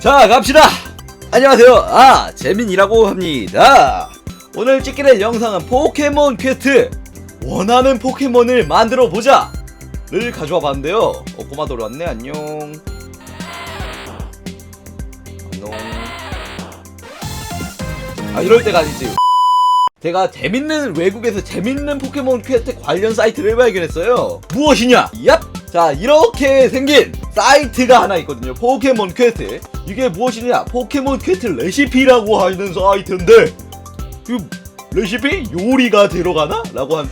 자 갑시다. 안녕하세요. 아 재민이라고 합니다. 오늘 찍게 될 영상은 포켓몬 퀘스트. 원하는 포켓몬을 만들어 보자. 를 가져와 봤는데요. 어 꼬마돌이 왔네. 안녕. 안녕. 아 이럴 때가 아니지. 제가 재밌는 외국에서 재밌는 포켓몬 퀘스트 관련 사이트를 발견했어요. 무엇이냐? 얍! 자 이렇게 생긴 사이트가 하나 있거든요. 포켓몬 퀘스트. 이게 무엇이냐? 포켓몬 퀘스트 레시피라고 하는 사이트인데 그 레시피? 요리가 들어가나? 라고 한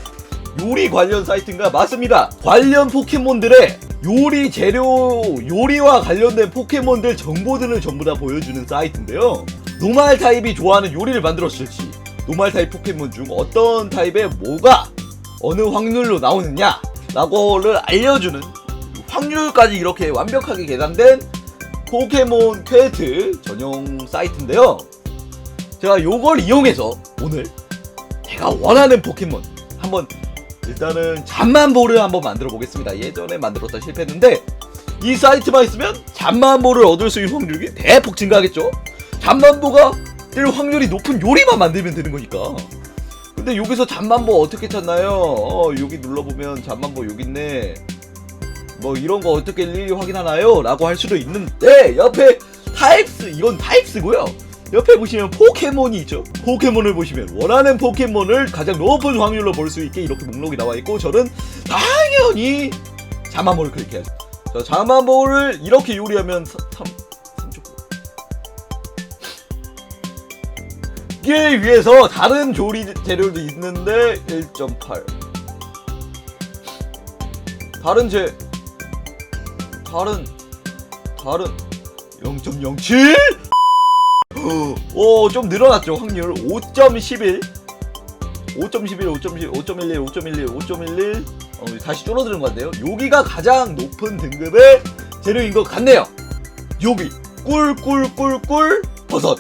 요리 관련 사이트인가? 맞습니다. 관련 포켓몬들의 요리 재료 요리와 관련된 포켓몬들 정보들을 전부 다 보여주는 사이트인데요. 노말 타입이 좋아하는 요리를 만들었을지 노말 타입 포켓몬 중 어떤 타입의 뭐가 어느 확률로 나오느냐 라고를 알려주는 확률까지 이렇게 완벽하게 계산된 포켓몬 퀘스트 전용 사이트인데요. 제가 요걸 이용해서 오늘 제가 원하는 포켓몬 한번 일단은 잠만보를 한번 만들어 보겠습니다. 예전에 만들었다 실패했는데 이 사이트만 있으면 잠만보를 얻을 수 있는 확률이 대폭 증가하겠죠? 잠만보가 뜰 확률이 높은 요리만 만들면 되는 거니까. 근데 여기서 잠만보 어떻게 찾나요? 어, 여기 눌러보면 잠만보 여기 있네. 뭐 이런 거 어떻게 일일이 확인하나요? 라고 할 수도 있는데 옆에 타입스 이건 타입스고요. 옆에 보시면 포켓몬이 있죠. 포켓몬을 보시면 원하는 포켓몬을 가장 높은 확률로 볼 수 있게 이렇게 목록이 나와 있고 저는 당연히 잠만보를 클릭해야죠. 자, 잠만보를 이렇게 요리하면 3, 이를 위해서 다른 조리 재료도 있는데 1.8 다른 재 다른 다른 0.07 오 좀 늘어났죠 확률. 5.11 5.11 5.11 5.11 5.11 5.11 어, 다시 줄어드는 것 같네요. 여기가 가장 높은 등급의 재료인 것 같네요. 여기. 꿀꿀꿀꿀 버섯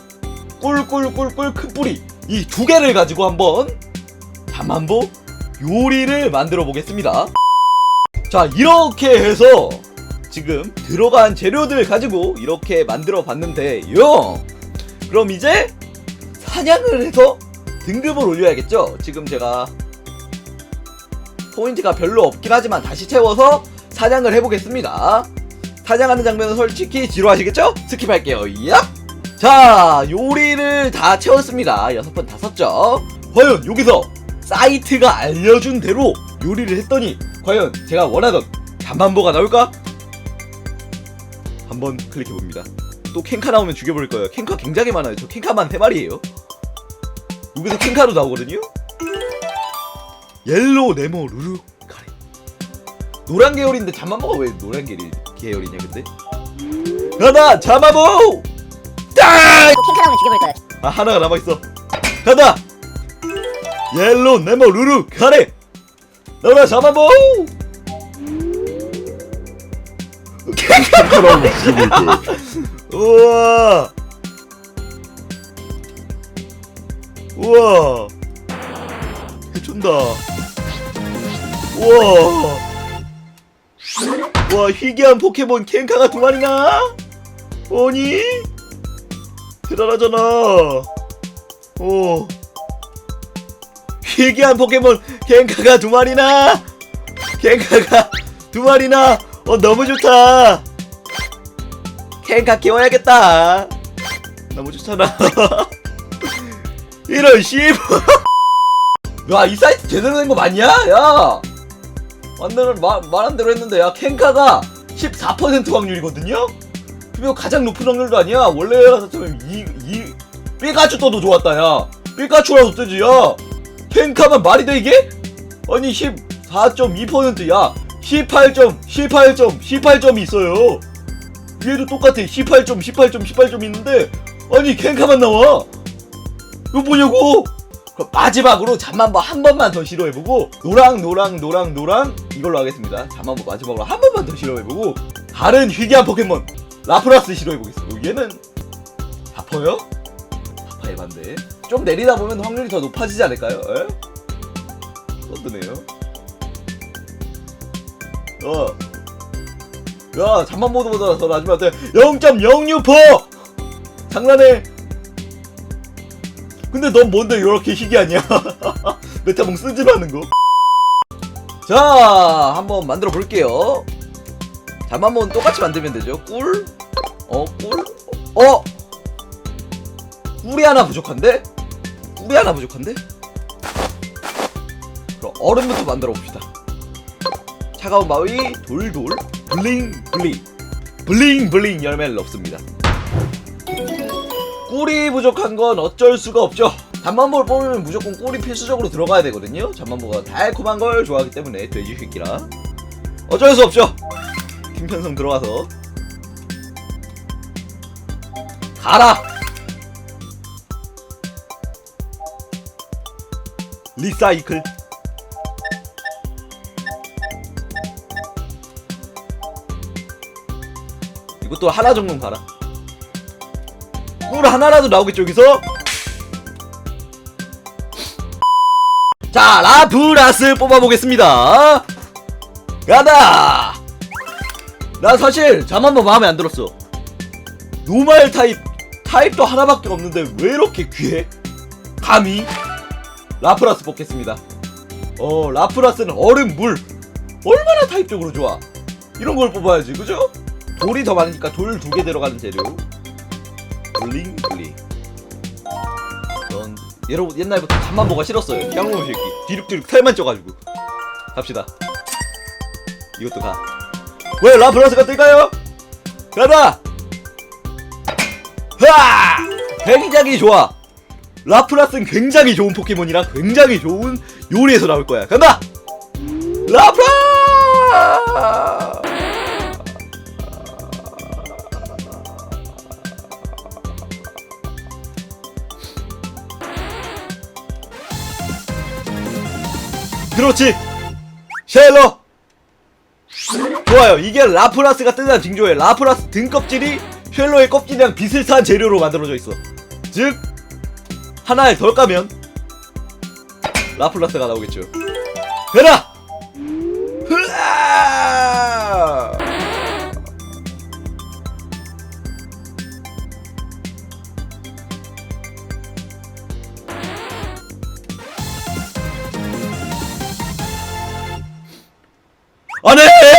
꿀꿀꿀꿀 큰 뿌리 이 두 개를 가지고 한번 잠만보 요리를 만들어 보겠습니다. 자 이렇게 해서 지금 들어간 재료들 가지고 이렇게 만들어 봤는데요. 그럼 이제 사냥을 해서 등급을 올려야겠죠. 지금 제가 포인트가 별로 없긴 하지만 다시 채워서 사냥을 해보겠습니다. 사냥하는 장면은 솔직히 지루하시겠죠? 스킵할게요. 얍! 자, 요리를 다 채웠습니다. 여섯 번 다 썼죠? 과연 여기서 사이트가 알려준 대로 요리를 했더니 과연 제가 원하던 잠만보가 나올까? 한번 클릭해 봅니다. 또 캔카 나오면 죽여버릴 거예요. 캔카 굉장히 많아요. 저 캔카만 3마리예요. 여기서 캔카도 나오거든요? 옐로우 네모 루루 카레 노란 계열인데 잠만보가 왜 노란 계열, 계열이냐 근데? 가다 잠만보! 딱! 핑크 나오면 죽여버릴 거야. 아 하나가 남아 있어. 간다! 옐로 네모 루루 카레! 너라 잡아보! 캔카라고 죽여볼 거야. 우와! 우와! 해준다. 우와! 와 희귀한 포켓몬 캔카가 두 마리나? 아니 대단하잖아. 오 희귀한 포켓몬 캔카가 두 마리나? 캔카가 두 마리나? 어 너무 좋다. 캔카 키워야겠다. 너무 좋잖아. 이런 씨발 야이 사이트 제대로 된 거 맞냐? 야. 완전 말, 말한 대로 했는데 야 캔카가 14% 확률이거든요 그리고 가장 높은 확률도 아니야. 원래 같았으면 이, 이 삐까츄 떠도 좋았다 야. 삐까츄라도 뜨지 야. 캔카만 말이 돼 이게? 아니 14.2%야. 18점 18점 18점이 있어요. 얘도 똑같아. 18점 18점 18점 있는데 아니 캔카만 나와. 이거 뭐냐고? 그럼 마지막으로 잠만보 한 번만 더 시도해보고 노랑 노랑 노랑 노랑 이걸로 하겠습니다. 잠만보 마지막으로 한 번만 더 시도해보고 다른 희귀한 포켓몬 라프라스 시도해보겠습니다. 얘는 아파요? 아파 해반데 좀 내리다 보면 확률이 더 높아지지 않을까요? 에? 떠드네요. 어. 야 잠만 더 낮으면 안돼 0.064 장난해! 근데 넌 뭔데 이렇게 희귀하냐 메타몽 쓰지라는 거 자 한번 만들어 볼게요 모드 똑같이 만들면 되죠 꿀 어, 꿀? 어? 꿀이 하나 부족한데? 꿀이 하나 부족한데? 그럼 얼음부터 만들어 봅시다. 차가운 바위, 돌돌, 블링, 블링. 블링, 블링 열매를 넣습니다. 꿀이 부족한 건 어쩔 수가 없죠. 잠만보를 뽑으면 무조건 꿀이 필수적으로 들어가야 되거든요. 잠만보가 달콤한 걸 좋아하기 때문에 돼지 새끼라. 어쩔 수 없죠. 김편성 들어와서. 가라! 리사이클. 이것도 하나 정도는 가라. 꿀 하나라도 나오겠죠 여기서? 자 라프라스 뽑아보겠습니다. 가다 나 사실 잠 한번 마음에 안 들었어 노말 타입 타입도 하나밖에 없는데 왜 이렇게 귀해? 감히 라프라스 뽑겠습니다. 어 라프라스는 얼음 물 얼마나 타입적으로 좋아? 이런 걸 뽑아야지 그죠? 돌이 더 많으니까 돌 두 개 들어가는 재료. 블링 블링. 전 여러분 옛날부터 잠만 보가 싫었어요. 향로운 새끼 뒤룩뒤룩 털만 쪄가지고 갑시다. 이것도 가. 왜 라프라스가 뜰까요? 가다. 하! 굉장히 좋아. 라프라스는 굉장히 좋은 포켓몬이라 굉장히 좋은 요리에서 나올 거야. 간다! 라프라! 그렇지! 쉘러! 좋아요. 이게 라프라스가 뜨는 징조예요. 라프라스 등껍질이 쉘러의 껍질이랑 비슷한 재료로 만들어져 있어. 즉, 하나를 덜 까면 라플라스가 나오겠죠. 해라! 안해!